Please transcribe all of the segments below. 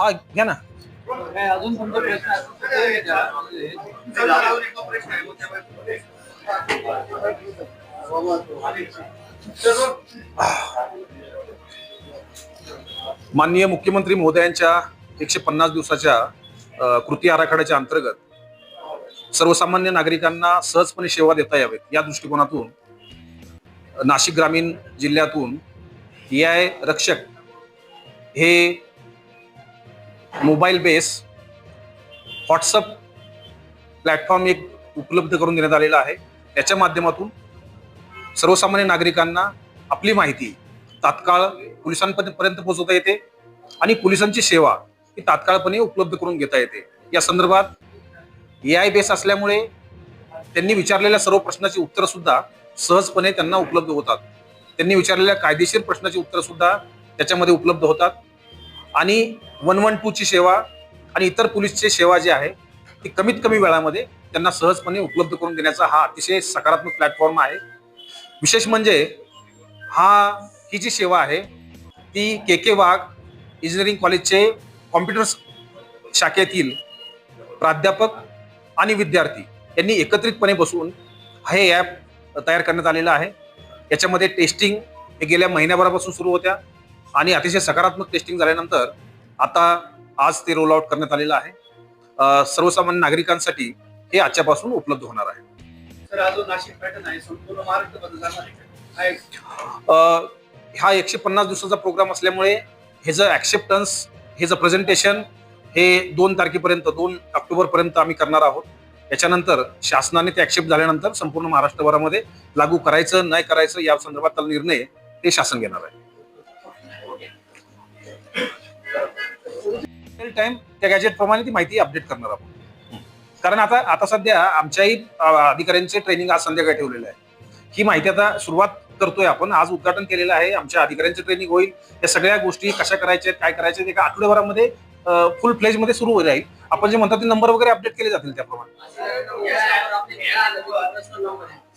हा घ्या ना. अजून तुमचा प्रश्न माननीय मुख्यमंत्री महोदयांच्या एकशे पन्नास दिवसाच्या कृती आराखड्याच्या अंतर्गत सर्वसामान्य नागरिकांना सहजपणे सेवा देता यावेत. या दृष्टिकोनातून नाशिक ग्रामीण जिल्ह्यातून ए आय रक्षक हे मोबाईल बेस व्हॉट्सअप प्लॅटफॉर्म एक उपलब्ध करून देण्यात आलेला आहे. त्याच्या माध्यमातून सर्वसामान्य नागरिकांना आपली माहिती तात्काळ पोलिसांपर्यंत पोहोचवता येते आणि पोलिसांची सेवा ही तात्काळपणे उपलब्ध करून घेता येते. या संदर्भात ए आय बेस असल्यामुळे त्यांनी विचारलेल्या सर्व प्रश्नाची उत्तरंसुद्धा सहजपणे त्यांना उपलब्ध होतात. त्यांनी विचारलेल्या कायदेशीर प्रश्नाची उत्तरंसुद्धा त्याच्यामध्ये उपलब्ध होतात. आणि वन वन टूची सेवा आणि इतर पोलीसची सेवा जी आहे ती कमीत कमी वेळामध्ये त्यांना सहजपणे उपलब्ध करून देण्याचा हा अतिशय सकारात्मक प्लॅटफॉर्म आहे. विशेष म्हणजे हा ही जी सेवा आहे ती के के वाघ इंजिनिअरिंग कॉलेजचे कॉम्प्युटर शाखेतील प्राध्यापक आणि विद्यार्थी यांनी एकत्रितपणे बसून हे ॲप तयार करण्यात आलेलं आहे. याच्यामध्ये टेस्टिंग हे गेल्या महिन्याभरापासून सुरू होत्या. आणि अतिशय सकारात्मक टेस्टिंग झाल्यानंतर आता आज ते रोल आउट करण्यात आलेलं आहे. सर्वसामान्य नागरिकांसाठी हे आजच्यापासून उपलब्ध होणार आहे. हा एकशे पन्नास दिवसाचा प्रोग्राम असल्यामुळे हे जर ऍक्सेप्टन्स हे जर प्रेझेंटेशन हे दोन तारखेपर्यंत दोन ऑक्टोबर पर्यंत आम्ही करणार आहोत. याच्यानंतर शासनाने ते ऍक्सेप्ट झाल्यानंतर संपूर्ण महाराष्ट्रभरामध्ये लागू करायचं नाही करायचं या संदर्भात निर्णय हे शासन घेणार आहे. टाइम त्या गॅजेट प्रमाणे ती माहिती अपडेट करणार आपण. कारण आता आता सध्या आमच्याही अधिकाऱ्यांचे ट्रेनिंग आज संध्याकाळी ठेवलेलं आहे. ही माहिती आता सुरुवात करतोय आपण. आज उद्घाटन केलेलं आहे. आमच्या अधिकाऱ्यांचं ट्रेनिंग होईल. या सगळ्या गोष्टी कशा करायच्या काय करायच्या एका आठवड्याभरामध्ये फुल फ्लेजमध्ये सुरू होईल. आहे आपण जे म्हणतात ते नंबर वगैरे अपडेट केले जातील त्याप्रमाणे.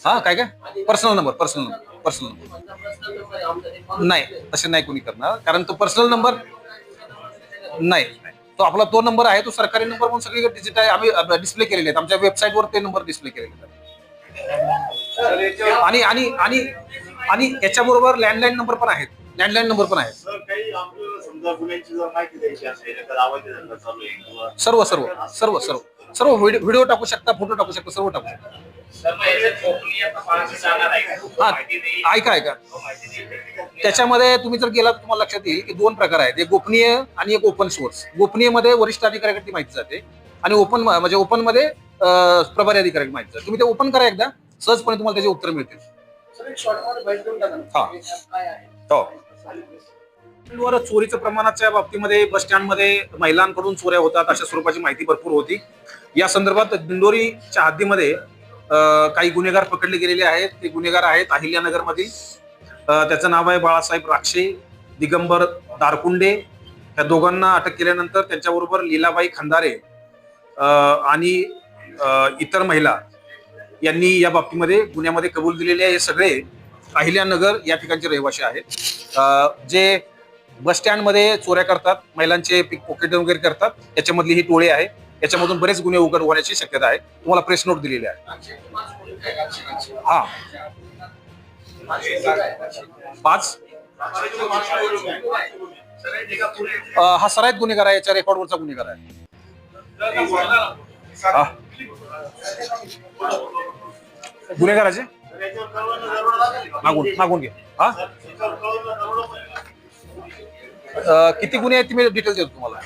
हा काय काय? Personal number personal number personal number नाही तसे नाही कोणी करणार. कारण तो पर्सनल नंबर नाही नाही. तो आपला तो नंबर आहे तो सरकारी नंबर म्हणून सगळीकडे डिजिटल आम्ही डिस्प्ले केलेले आहेत. आमच्या वेबसाईटवर ते नंबर डिस्प्ले केलेले आहेत. आणि आणि आणि आणि याच्याबरोबर लँडलाईन नंबर पण आहेत. लँडलाईन नंबर पण आहेत. सर्व सर्व सर्व सर्व. सर्व व्हिडिओ व्हिडिओ टाकू शकता फोटो टाकू शकता सर्व टाकू शकता? हा. ऐका ऐका. गोपनीय- त्याच्यामध्ये तुम्ही जर गेलात तर तुम्हाला लक्षात येईल की दोन प्रकार आहेत एक गोपनीय आणि एक ओपन सोर्स गोपनीयमध्ये वरिष्ठ अधिकाऱ्याकडे ती माहिती जाते आणि ओपन म्हणजे ओपनमध्ये प्रभारी अधिकाऱ्याकडे माहिती जाते तुम्ही ते ओपन करा एकदा सहजपणे तुम्हाला त्याचे उत्तर मिळतील. हा. हे हो वर चोरीच्या प्रमाणाच्या बाबतीमध्ये बस स्टँडमध्ये महिलांकडून चोऱ्या होतात अशा स्वरूपाची माहिती भरपूर होती. या संदर्भात दिंडोरीच्या हद्दीमध्ये काही गुन्हेगार पकडले गेलेले आहेत. ते गुन्हेगार आहेत अहिल्यानगरमधील. त्याचं नाव आहे बाळासाहेब राक्षे दिगंबर दारकुंडे. या दोघांना अटक केल्यानंतर त्यांच्याबरोबर लीलाबाई खंदारे आणि इतर महिला यांनी या बाबतीमध्ये गुन्ह्यामध्ये कबूल दिलेले आहे. हे सगळे अहिल्यानगर या ठिकाणचे रहिवासी आहेत. जे बस स्टँडमध्ये चोऱ्या करतात महिलांचे पिक पॉकेट वगैरे करतात. याच्यामधली ही टोळी आहे. याच्यामधून बरेच गुन्हे उघड होण्याची शक्यता आहे. तुम्हाला प्रेस नोट दिलेली आहे. हा. पाच. हा सराईत गुन्हेगार आहे. याच्या रेकॉर्डवरचा गुन्हेगार आहे. गुन्हेगाराचे मागून मागून घे हा? किती गुन्हे आहेत ते मी डिटेल देतो तुम्हाला.